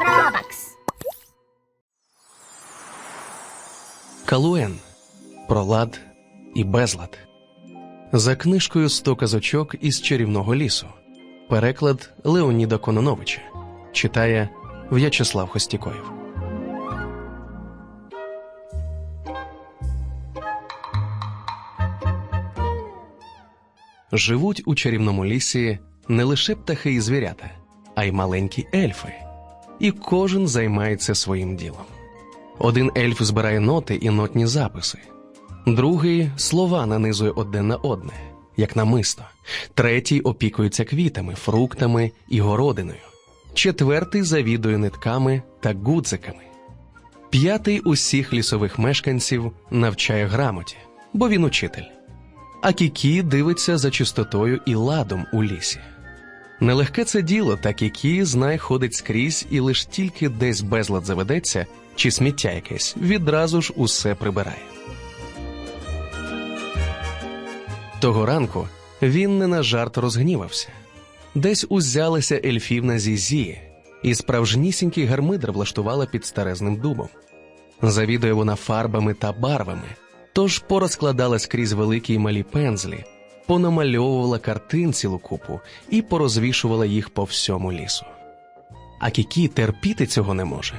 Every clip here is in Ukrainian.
Робакс. Калуен про лад і безлад. За книжкою «Сто казочок із чарівного лісу. Переклад Леоніда Кононовича. Читає В'ячеслав Хостікоєв. Живуть у чарівному лісі не лише птахи і звірята, а й маленькі ельфи. І кожен займається своїм ділом. Один ельф збирає ноти і нотні записи, другий слова нанизує одне на одне, як намисто, третій опікується квітами, фруктами і городиною, четвертий завідує нитками та гудзиками. П'ятий усіх лісових мешканців навчає грамоті, бо він учитель. А Кікі дивиться за чистотою і ладом у лісі. Нелегке це діло, та Кікі знай ходить скрізь і лиш тільки десь безлад заведеться чи сміття якесь, відразу ж усе прибирає. Того ранку він не на жарт розгнівався. Десь узялася ельфівна Зізі, і справжнісінький гармидр влаштувала під старезним дубом. Завідує вона фарбами та барвами, тож порозкладала скрізь великі й малі пензлі, понамальовувала картин цілу купу і порозвішувала їх по всьому лісу. А Кікі терпіти цього не може.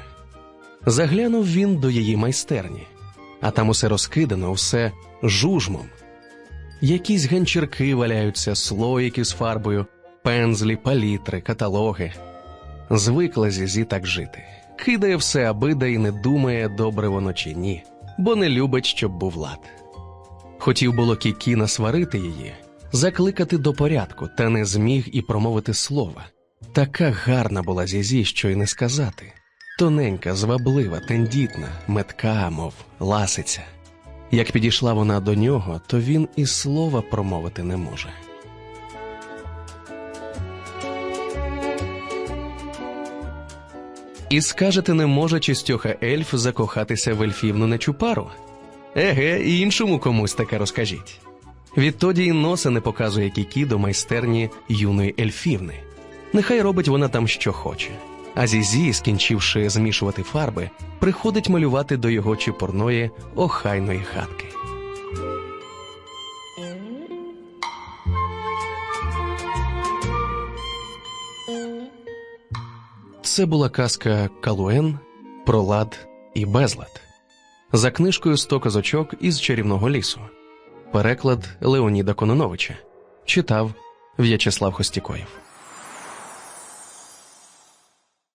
Заглянув він до її майстерні, а там усе розкидано, усе жужмом. Якісь ганчірки валяються, слоїки з фарбою, пензлі, палітри, каталоги. Звикла Зізі так жити. Кидає все, аби да й не думає, добре воно чи ні, бо не любить, щоб був лад. Хотів було Кікі насварити її, закликати до порядку, та не зміг і промовити слова. Така гарна була Зізі, що й не сказати. Тоненька, зваблива, тендітна, метка, мов ласиця. Як підійшла вона до нього, то він і слова промовити не може. І скажете, не може чистьоха ельф закохатися в ельфівну нечупару? Еге, і іншому комусь таке розкажіть. Відтоді й носа не показує Кікі до майстерні юної ельфівни. Нехай робить вона там що хоче. А Зізі, скінчивши змішувати фарби, приходить малювати до його чепурної охайної хатки. Це була казка Калуен про лад і безлад. За книжкою «Сто казочок із чарівного лісу. Переклад Леоніда Кононовича. Читав В'ячеслав Хостікоєв.